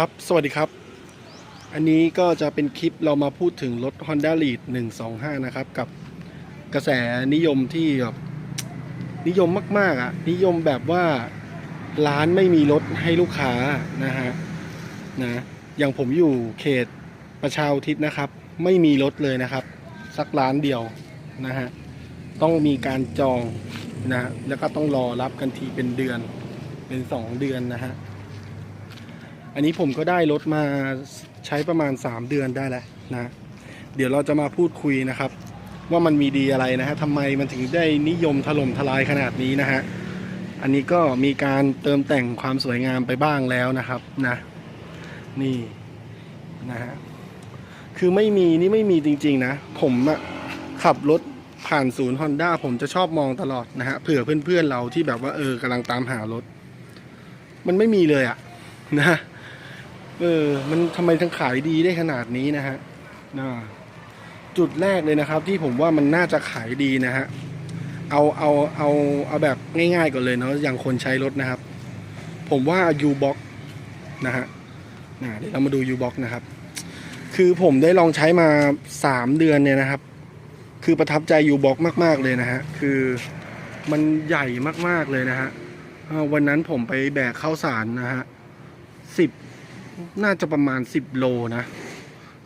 ครับ สวัสดีครับ อันนี้ก็จะเป็นคลิปเรามาพูดถึงรถ Honda Lead 125 นะครับ กับกระแสนิยมที่แบบนิยมมาก ๆอะ นิยมแบบว่าร้านไม่มีรถให้ลูกค้านะฮะนะ อย่างผมอยู่เขตประชาทิศนะครับ ไม่มีรถเลยนะครับ สักร้านเดียวนะฮะ ต้องมีการจองนะ แล้วก็ต้องรอรับกันทีเป็นเดือน เป็นสองเดือนนะฮะ อันนี้ผมก็ได้รถมาใช้ประมาณ 3 เดือนได้แล้วนะ เดี๋ยวเราจะมาพูดคุยนะครับ ว่ามันมีดีอะไรนะฮะทำไมมันถึงได้นิยมถล่มทลายขนาดนี้นะฮะ อันนี้ก็มีการเติมแต่งความสวยงามไปบ้างแล้วนะครับนะนี่นะฮะคือไม่มีนี่ไม่มีจริง ๆ นะ ผมอะขับรถผ่านศูนย์ฮอนด้าผมจะชอบมองตลอดนะฮะเผื่อเพื่อนๆเราที่แบบว่าเออกำลังตามหารถ มันไม่มีเลยอะนะ เออ มันทำไมถึงขายดีได้ขนาดนี้นะฮะนะจุดแรกเลยนะครับ ที่ผมว่ามันน่าจะขายดีนะฮะ เอาเอาเอาเอาแบบง่ายๆก่อนเลยเนาะอย่างคนใช้รถนะครับ ผมว่า U-Box นะฮะนะเดี๋ยวเรามาดู U-Box นะครับ คือผมได้ลองใช้มาสามเดือนเนี่ยนะครับ คือประทับใจ U-Box มากๆเลยนะฮะ คือมันใหญ่มากๆเลยนะฮะวันนั้นผมไปแบกข้าวสารนะฮะสิบ น่าจะประมาณ 10 โลนะ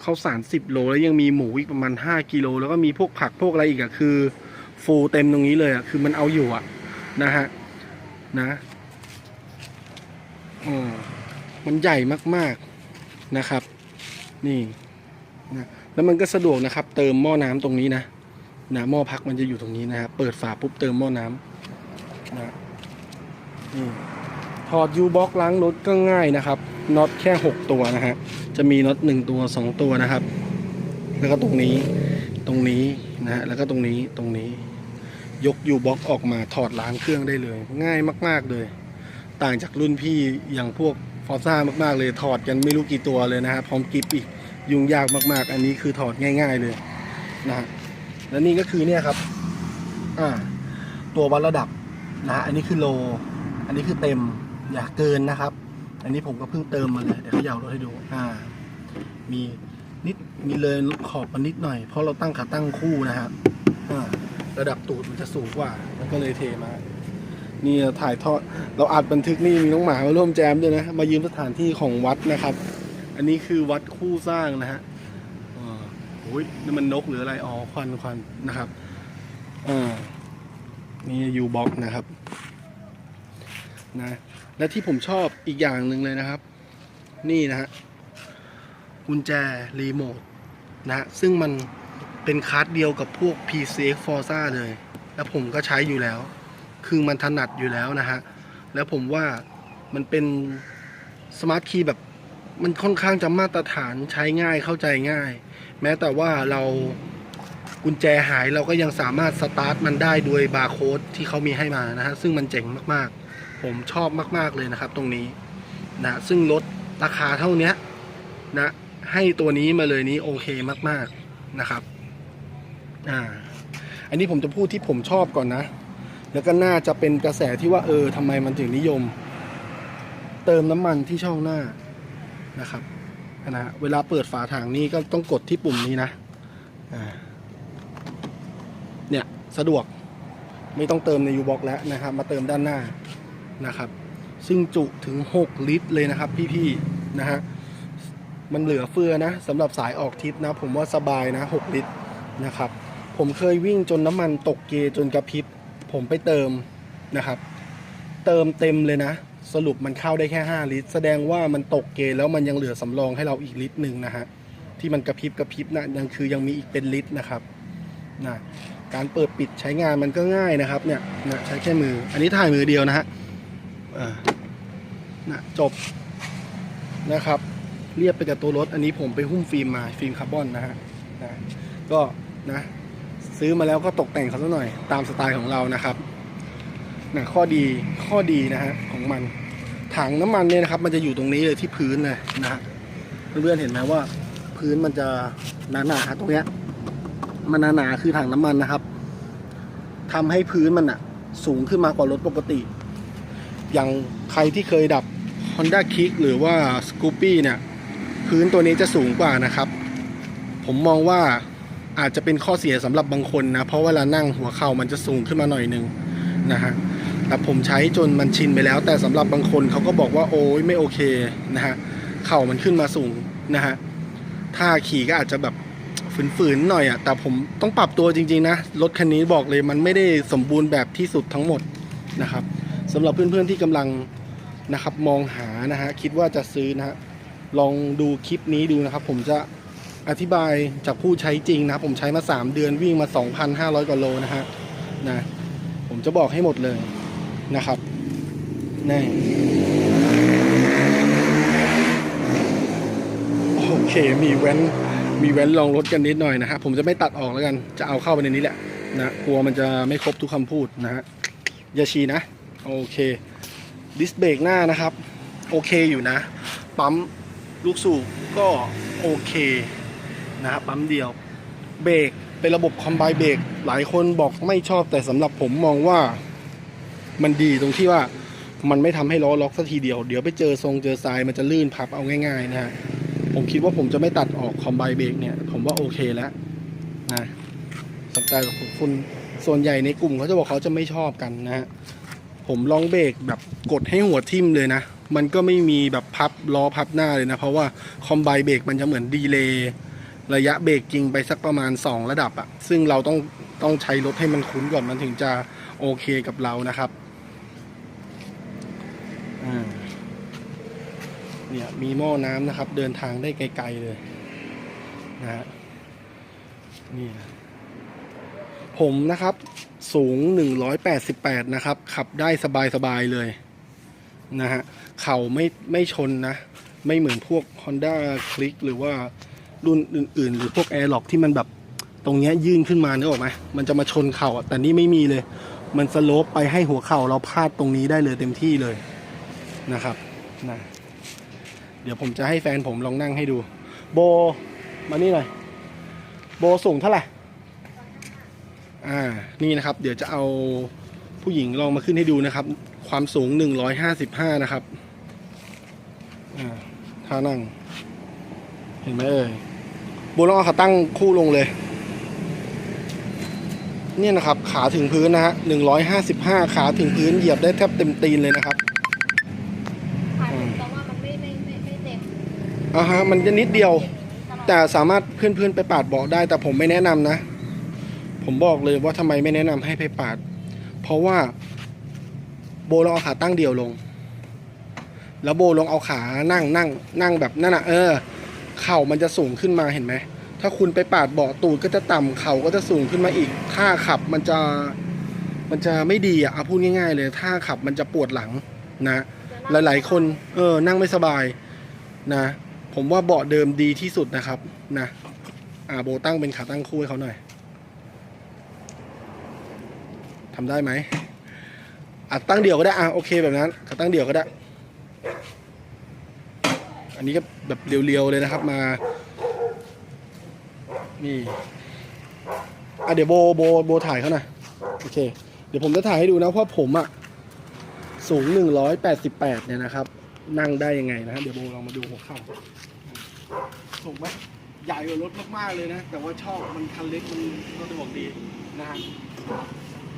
เขาสาร10 โลแล้วยังมีหมูอีกประมาณ 5 กิโล แล้วก็มีพวกผักพวกอะไรอีกอะคือ ฟูลเต็มตรงนี้เลยอะคือมันเอาอยู่อะนะฮะนะอ๋อมันใหญ่มากๆนะครับ นี่นะแล้วมันก็สะดวกนะครับ เติมหม้อน้ำตรงนี้นะนะหม้อพักมันจะอยู่ตรงนี้นะครับเปิดฝาปุ๊บเติมหม้อน้ำนะนี่ถอดยูบ็อกล้างรถก็ง่ายนะครับ น็อตแค่ 6 ตัวนะฮะ จะมีน็อต1ตัว 2 ตัวนะครับ แล้วก็ตรงนี้ ตรงนี้นะฮะ แล้วก็ตรงนี้ ตรงนี้ ยกยูบ็อกออกมาถอดล้างเครื่องได้เลย ง่ายมากๆเลย ต่างจากรุ่นพี่อย่างพวกฟอร์ซ่ามากๆ เลยถอดกันไม่รู้กี่ตัวเลยนะฮะ พร้อมกิฟอีก ยุ่งยากมากๆ อันนี้คือถอดง่าย ๆเลยนะฮะ และนี่ก็คือเนี่ยครับ อ่า ตัววัดระดับนะฮะ อันนี้คือโล อันนี้คือเต็ม อย่าเกินนะครับ อันนี้ผมก็เพิ่งเติมมาเลยเดี๋ยวเขายาวรถให้ดู อ่า มีนิดมีเลยขอบมานิดหน่อย เพราะเราตั้งขาตั้งคู่นะครับอ่าระดับตูดมันจะสูงกว่ามันก็เลยเทมานี่ถ่ายทอดเราอัดบันทึกนี่มีน้องหมามาร่วมแจมด้วยนะ มายืมสถานที่ของวัดนะครับ อันนี้คือวัดคู่สร้างนะฮะอ่าโอ้ยนี่มันนกหรืออะไรอ๋อควันควันนะครับอ่านี่ยูบ็อกนะครับ นะ และที่ผมชอบอีกอย่างหนึ่งเลยนะครับ นี่นะฮะกุญแจรีโมทนะฮะซึ่งมันเป็นคาร์ดเดียวกับพวก PCX Forza เลย แล้วผมก็ใช้อยู่แล้ว คือมันถนัดอยู่แล้วนะฮะ แล้วผมว่ามันเป็นสมาร์ทคีย์แบบมันค่อนข้างจะมาตรฐานใช้ง่ายเข้าใจง่าย แม้แต่ว่าเรากุญแจหายเราก็ยังสามารถสตาร์ทมันได้ด้วยบาร์โค้ดที่เขามีให้มานะฮะ ซึ่งมันเจ๋งมากๆ ผมชอบมากๆเลยนะครับ ตรงนี้นะซึ่งลดราคาเท่านี้นะให้ตัวนี้มาเลยนี้โอเคมากๆนะครับอ่าอันนี้ผมจะพูดที่ผมชอบก่อนนะ แล้วก็น่าจะเป็นกระแสที่ว่าเออทำไมมันถึงนิยม เติมน้ำมันที่ช่องหน้านะครับนะฮะเวลาเปิดฝาถังนี้ก็ต้องกดที่ปุ่มนี้นะเนี่ยสะดวกไม่ต้องเติมในยูบ็อกแล้วนะครับ มาเติมด้านหน้า นะครับ ซึ่งจุถึง 6 ลิตรเลยนะครับ พี่ๆนะฮะมันเหลือเฟือนะสำหรับสายออกทริปนะ ผมว่าสบายนะ 6 ลิตรนะครับ ผมเคยวิ่งจนน้ำมันตกเกจนกระพริบผมไปเติมนะครับ เติมเต็มเลยนะ สรุปมันเข้าได้แค่ 5 ลิตร แสดงว่ามันตกเกแล้วมันยังเหลือสำรองให้เราอีกลิตรหนึ่งนะฮะที่มันกระพริบกระพริบนะยังคือยังมีอีกเป็นลิตรนะครับนะการเปิดปิดใช้งานมันก็ง่ายนะครับเนี่ยนะใช้แค่มือ อันนี้ถ่ายมือเดียวนะฮะ อ่านะจบนะครับ เรียบไปกับตัวรถ อันนี้ผมไปหุ้มฟิล์มมาฟิล์มคาร์บอนนะฮะนะก็นะซื้อมาแล้วก็ตกแต่งเขาสักหน่อยตามสไตล์ของเรานะครับนะข้อดีข้อดีนะฮะของมัน ถังน้ำมันเนี่ยนะครับ มันจะอยู่ตรงนี้เลยที่พื้นเลยนะฮะเพื่อนๆเห็นไหมว่า พื้นมันจะหนาๆตรงเนี้ยมันหนาๆคือถังน้ำมันนะครับทำให้พื้นมันอะสูงขึ้นมากว่ารถปกติ อย่างใครที่เคยดับ Honda Kick หรือว่า Scoopy เนี่ยพื้นตัวนี้จะสูงกว่านะครับ ผมมองว่าอาจจะเป็นข้อเสียสำหรับบางคนนะ เพราะเวลานั่งหัวเข่ามันจะสูงขึ้นมาหน่อยนึงนะฮะแต่ผมใช้จนมันชินไปแล้ว แต่สำหรับบางคนเขาก็บอกว่าโอ้ยไม่โอเคนะฮะเข่ามันขึ้นมาสูงนะฮะถ้าขี่ก็อาจจะแบบฝืนๆหน่อยอะ่ะแต่ผมต้องปรับตัวจริง ๆ นะ รถคันนี้บอกเลยมันไม่ได้สมบูรณ์แบบที่สุดทั้งหมดนะครับ สำหรับเพื่อนๆที่กำลังนะครับมองหานะฮะคิดว่าจะซื้อนะฮะลองดูคลิปนี้ดูนะครับ ผมจะอธิบายจากผู้ใช้จริงนะครับผมใช้มา 3 เดือนวิ่งมา 2,500กว่าโลนะฮะนะผมจะบอกให้หมดเลยนะครับนี่โอเคมีแว้นมีแว้นลองรถกันนิดหน่อยนะฮะผมจะไม่ตัดออกแล้วกันจะเอาเข้าไปในนี้แหละนะกลัวมันจะไม่ครบทุกคำพูดนะฮะอย่าชีนะ โอเคดิสเบรกหน้านะครับ โอเคอยู่นะ ปั๊มลูกสูบก็โอเคนะครับปั๊มเดียวเบรกเป็นระบบคอมไบเบรกหลายคนบอกไม่ชอบแต่สำหรับผมมองว่ามันดีตรงที่ว่ามันไม่ทำให้ล้อล็อกสักทีเดียว เดี๋ยวไปเจอทรงเจอทรายมันจะลื่นพับเอาง่าย ๆ นะฮะผมคิดว่าผมจะไม่ตัดออกคอมไบเบรกเนี่ย ผมว่าโอเคแล้วนะแต่คนส่วนใหญ่ในกลุ่มเขาจะบอกเขาจะไม่ชอบกันนะฮะ ผมลองเบรกแบบกดให้หัวทิ่มเลยนะ มันก็ไม่มีแบบพับล้อพับหน้าเลยนะ เพราะว่าคอมไบเบรกมันจะเหมือนดีเลย์ระยะเบรกจริงไปสักประมาณ 2 ระดับอะซึ่งเราต้องต้องใช้รถให้มันคุ้นก่อนมันถึงจะโอเคกับเรานะครับเนี่ยมีหม้อน้ำนะครับ เดินทางได้ไกล ๆเลยนะฮะนี่นะ ผมนะครับ สูง 188 นะครับ ขับได้สบายๆเลยนะฮะเข่าไม่ไม่ชนนะ ไม่เหมือนพวก Honda Click หรือว่ารุ่นอื่น ๆ หรือพวก Airlock ที่มันแบบตรงเนี้ยยื่นขึ้นมาเนึกออกไหมมันจะมาชนเข่าแต่นี่ไม่มีเลย มันสโลปไปให้หัวเข่าเราพาดตรงนี้ได้เลยเต็มที่เลยนะครับนะเดี๋ยวผมจะให้แฟนผมลองนั่งให้ดู โบมานี่หน่อย โบสูงเท่าไหร่ อ่านี่นะครับ เดี๋ยวจะเอาผู้หญิงลองมาขึ้นให้ดูนะครับ ความสูง 155 นะครับอ่าท่านั่ง เห็นไหมเอ่ยโบลองเขาตั้งคู่ลงเลย เนี่ยนะครับ ขาถึงพื้นนะฮะ 155 ขาถึงพื้นเหยียบได้แทบเต็มตีนเลยนะครับอ่าฮะมันจะนิดเดียว แต่สามารถเพื่อนๆไปปาดเบาะได้แต่ผมไม่แนะนำนะ ผมบอกเลยว่าทำไมไม่แนะนำให้ไปปาด เพราะว่าโบลองเอาขาตั้งเดี่ยวลง แล้วโบลองเอาขานั่งนั่งนั่งแบบนั่นอะเออ เข่ามันจะสูงขึ้นมาเห็นไหมถ้าคุณไปปาดเบาะตูดก็จะต่ำเข่าก็จะสูงขึ้นมาอีกถ้าขับมันจะมันจะไม่ดีอะเอาพูดง่าย ๆ เลยถ้าขับมันจะปวดหลังนะ หลายๆ คนเออนั่งไม่สบายนะ ผมว่าเบาะเดิมดีที่สุดนะครับนะอ่าโบตั้งเป็นขาตั้งคู่ให้เขาหน่อย ทำได้ไหมอะตั้งเดี่ยวก็ได้อะโอเคแบบนั้นตั้งเดี่ยวก็ได้ อันนี้ก็แบบเรียวๆเลยนะครับมา นี่อะเดี๋ยวโบโบโบถ่ายเขาหน่อยโอเค เดี๋ยวผมจะถ่ายให้ดูนะเพราะผมอะสูง 188 เนี่ยนะครับ นั่งได้ยังไงนะฮะเดี๋ยวโบลองมาดูหัวเข่าถูกไหมใหญ่กว่ารถมากๆเลยนะ แต่ว่าชอบมันคันเล็กมันสะดวกดีนะฮะ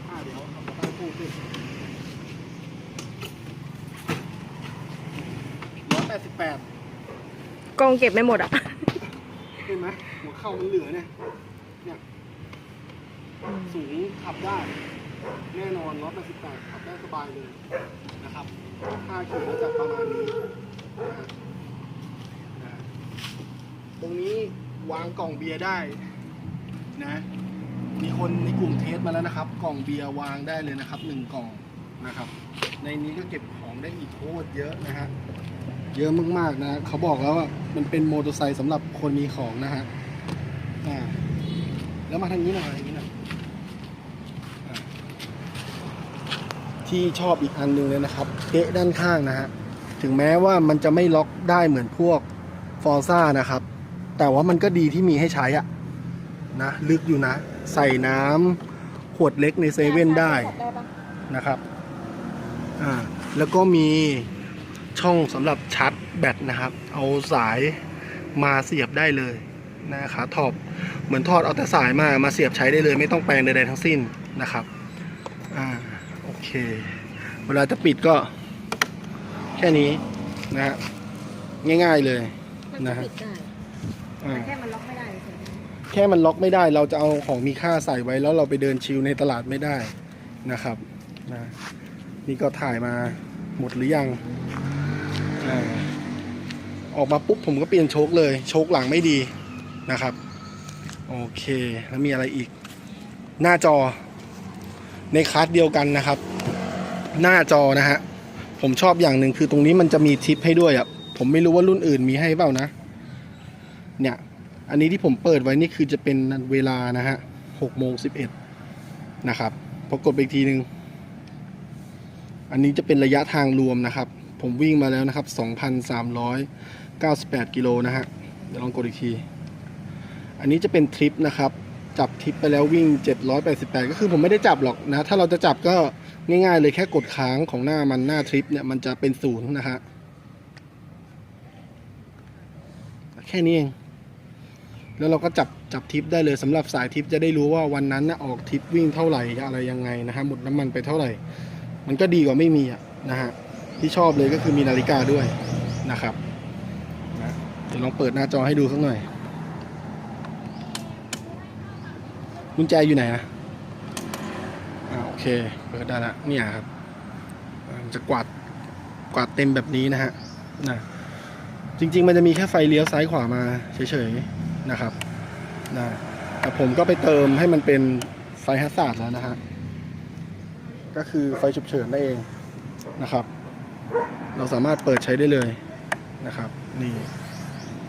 อ่าเดี๋ยวเอามาตั้งคู่ขึ้นร้อย แปดสิบแปดกองเก็บไม่หมดอะ เห็นไหมหัวเข่ามันเหลือเนี่ยเนี่ยสูงขับได้ แน่นอนร้อยแปดสิบแปดขับได้สบายเลยนะครับค่าขี่ก็จะประมาณนี้นะฮะนะฮะตรงนี้วางกล่องเบียร์ได้นะ มีคนในกลุ่มเทสมาแล้วนะครับ กล่องเบียร์วางได้เลยนะครับหนึ่งกล่องนะครับ ในนี้ก็เก็บของได้อีกโคตรเยอะนะฮะ เยอะมากๆนะเขาบอกแล้วว่ามันเป็นมอเตอร์ไซค์สำหรับคนมีของนะฮะอ่าแล้วมาทางนี้หน่อยทางนี้หน่อยอ่าที่ชอบอีกอันหนึงเลยนะครับเก๊ะด้านข้างนะฮะถึงแม้ว่ามันจะไม่ล็อกได้เหมือนพวกฟอร์ซ่านะครับ แต่ว่ามันก็ดีที่มีให้ใช้อะนะลึกอยู่นะ ใส่น้ำขวดเล็กในเซเว่นได้นะครับอ่าแล้วก็มี ช่องสำหรับชาร์จแบตนะครับ เอาสายมาเสียบได้เลยนะขาถอบเหมือนทอดเอาแต่สายมามาเสียบใช้ได้เลย ไม่ต้องแปลงใดๆทั้งสิ้นนะครับอ่าโอเค เวลาจะปิดก็แค่นี้นะฮะง่ายๆเลยมันนะก็ฮะปิดได้อ่าแต่แค่มันล็อกไม่ได้เฉยแค่มันล็อกไม่ได้เราจะเอาของมีค่าใส่ไว้แล้วเราไปเดินชิลในตลาดไม่ได้นะครับนะนี่ก็ถ่ายมาหมดหรือยัง ออกมาปุ๊บผมก็เปลี่ยนโชคเลย โชคหลังไม่ดีนะครับ โอเค แล้วมีอะไรอีก หน้าจอในคลาสเดียวกันนะครับ หน้าจอนะฮะ ผมชอบอย่างหนึ่งคือตรงนี้มันจะมีทิปให้ด้วยอะ ผมไม่รู้ว่ารุ่นอื่นมีให้เปล่านะ เนี่ย อันนี้ที่ผมเปิดไว้นี่คือจะเป็นเวลานะฮะหกโมงสิบเอ็ดนะครับ พอกดไปอีกทีหนึ่งอันนี้จะเป็นระยะทางรวมนะครับ ผมวิ่งมาแล้วนะครับ 2,398 กิโลนะฮะ เดี๋ยวลองกดอีกที อันนี้จะเป็นทริปนะครับ จับทริปไปแล้ววิ่ง 788 ก็คือผมไม่ได้จับหรอกนะ ถ้าเราจะจับก็ง่ายๆเลยแค่กดค้างของหน้ามันหน้าทริปเนี่ยมันจะเป็นศูนย์นะฮะ แค่นี้เอง แล้วเราก็จับจับทิปได้เลยสำหรับสายทิปจะได้รู้ว่าวันนั้นนะออกทิปวิ่งเท่าไหร่อะไรยังไงนะฮะหมดน้ำมันไปเท่าไหร่ มันก็ดีกว่าไม่มีอะนะฮะ ที่ชอบเลยก็คือมีนาฬิกาด้วยนะครับนะเดี๋ยวลองเปิดหน้าจอให้ดูสักหน่อยกุญแจอยู่ไหนอะอ่าโอเคเปิดได้ละเนี่ยครับจะกวาดกวาดเต็มแบบนี้นะฮะนะจริง ๆ มันจะมีแค่ไฟเลี้ยวซ้ายขวามาเฉยๆนะครับนะแต่ผมก็ไปเติมให้มันเป็นไฟฮัสซาร์ดแล้วนะฮะก็คือไฟฉุกเฉินได้เองนะครับ เราสามารถเปิดใช้ได้เลยนะครับ นี่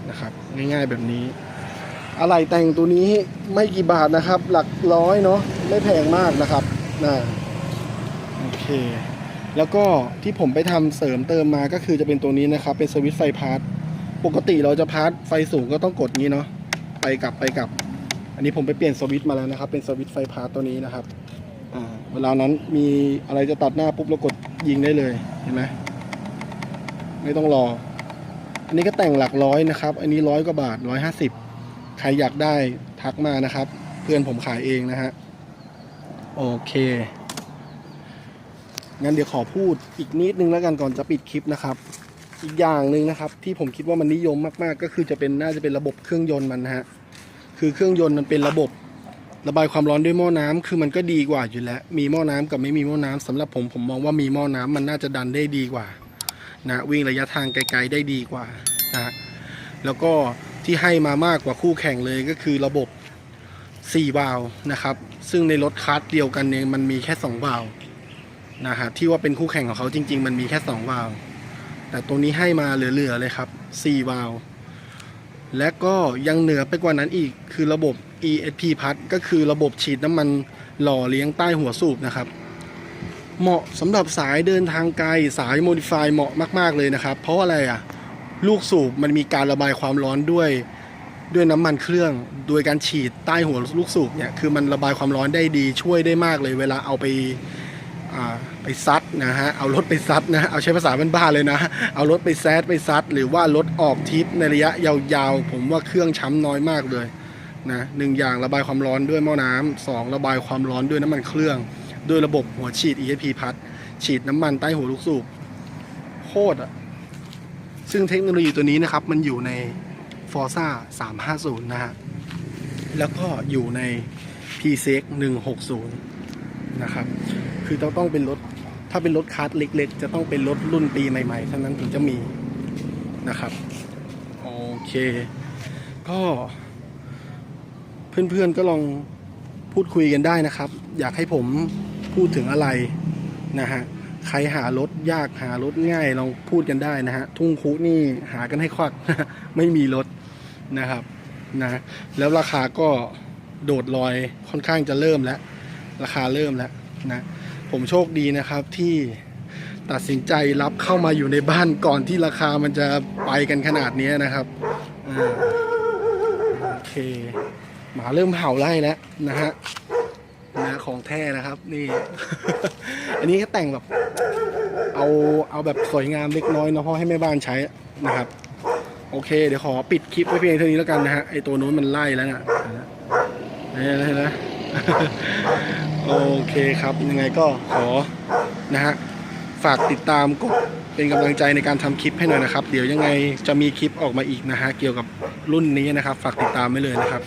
นะครับง่ายๆแบบนี้ อะไรแต่งตัวนี้ไม่กี่บาทนะครับ หลักร้อยเนาะไม่แพงมากนะครับนะโอเค แล้วก็ที่ผมไปทำเสริมเติมมาก็คือจะเป็นตัวนี้นะครับ เป็นสวิตช์ไฟพาร์ทปกติเราจะพาร์ทไฟสูงก็ต้องกดงี้เนาะไปกลับไปกลับ อันนี้ผมไปเปลี่ยนสวิตช์มาแล้วนะครับ เป็นสวิตช์ไฟพาร์ทตัวนี้นะครับอ่าเวลานั้นมีอะไรจะตัดหน้าปุ๊บเรากดยิงได้เลยเห็นไหม ไม่ต้องรอ อันนี้ก็แต่งหลักร้อยนะครับ อันนี้ร้อยกว่าบาทร้อยห้าสิบใครอยากได้ทักมานะครับ เพื่อนผมขายเองนะฮะโอเคงั้นเดี๋ยวขอพูดอีกนิดนึงแล้วกันก่อนจะปิดคลิปนะครับ อีกอย่างหนึ่งนะครับ ที่ผมคิดว่ามันนิยมมากๆ ก็คือจะเป็นน่าจะเป็นระบบเครื่องยนต์มันนะฮะคือเครื่องยนต์มันเป็นระบบระบายความร้อนด้วยหม้อน้ำคือมันก็ดีกว่าอยู่แล้ว มีหม้อน้ำกับไม่มีหม้อน้ำสำหรับผมผมมองว่ามีหม้อน้ำมันน่าจะดันได้ดีกว่า นะวิ่งระยะทางไกลๆได้ดีกว่านะแล้วก็ที่ให้มามากกว่าคู่แข่งเลยก็คือระบบ4วาล์วนะครับ ซึ่งในรถคัสเดียวกันเนี่ยมันมีแค่2วาล์วนะฮะที่ว่าเป็นคู่แข่งของเขาจริง ๆ มันมีแค่2วาล์วแต่ตัวนี้ให้มาเหลือๆเลยครับ4วาล์วและก็ยังเหนือไปกว่านั้นอีกคือระบบ ESP พัดก็คือระบบฉีดน้ำมันหล่อเลี้ยงใต้หัวสูบนะครับ เหมาะสำหรับสายเดินทางไกลสายโมดิฟายเหมาะมากๆเลยนะครับ เพราะอะไรอะลูกสูบมันมีการระบายความร้อนด้วยด้วยน้ำมันเครื่อง โดยการฉีดใต้หัวลูกสูบเนี่ยคือมันระบายความร้อนได้ดีช่วยได้มากเลย เวลาเอาไปอ่าไปซัดนะฮะเอารถไปซัดนะเอาใช้ภาษาบ้านๆเลยนะ เอารถไปแซดไปซัด หรือว่ารถออกทริปในระยะยาวๆ ผมว่าเครื่องช้ำน้อยมากเลยนะหนึ่งอย่างระบายความร้อนด้วยหม้อน้ำสองระบายความร้อนด้วยน้ำมันเครื่อง ด้วยระบบหัวฉีด ESP พัดฉีดน้ำมันใต้หัวลูกสูบโคตรอะ ซึ่งเทคโนโลยีตัวนี้นะครับ มันอยู่ใน Forza 350 นะฮะ แล้วก็อยู่ใน PCX 160 นะครับ คือต้องต้องเป็นรถ ถ้าเป็นรถคาร์ทเล็กๆ จะต้องเป็นรถรุ่นปีใหม่ๆเท่านั้นถึงจะมีนะครับ โอเค ก็ เพื่อนๆก็ลองพูดคุยกันได้นะครับ อยากให้ผม พูดถึงอะไรนะฮะใครหารถยากหารถง่ายลองพูดกันได้นะฮะทุ่งคุนี่หากันให้ควักไม่มีรถนะครับนะแล้วราคาก็โดดลอยค่อนข้างจะเริ่มแล้ว ราคาเริ่มแล้วนะผมโชคดีนะครับที่ตัดสินใจรับเข้ามาอยู่ในบ้านก่อนที่ราคามันจะไปกันขนาดนี้นะครับอโอเคหมาเริ่มเห่าไล่แล้วนะฮะ ของแท้นะครับ นี่ อันนี้ก็แต่งแบบ เอาเอาแบบสวยงามเล็กน้อยเนาะเพราะให้แม่บ้านใช้นะครับ โอเค เดี๋ยวขอปิดคลิปไว้เพียงเท่านี้แล้วกันนะฮะไอตัวนู้นมันไล่แล้วนะเห็นไหมเห็นไหมโอเคครับยังไงก็ขอนะฮะฝากติดตามกดเป็นกำลังใจในการทำคลิปให้หน่อยนะครับ เดี๋ยวยังไงจะมีคลิปออกมาอีกนะฮะเกี่ยวกับรุ่นนี้นะครับ ฝากติดตามไว้เลยนะครับ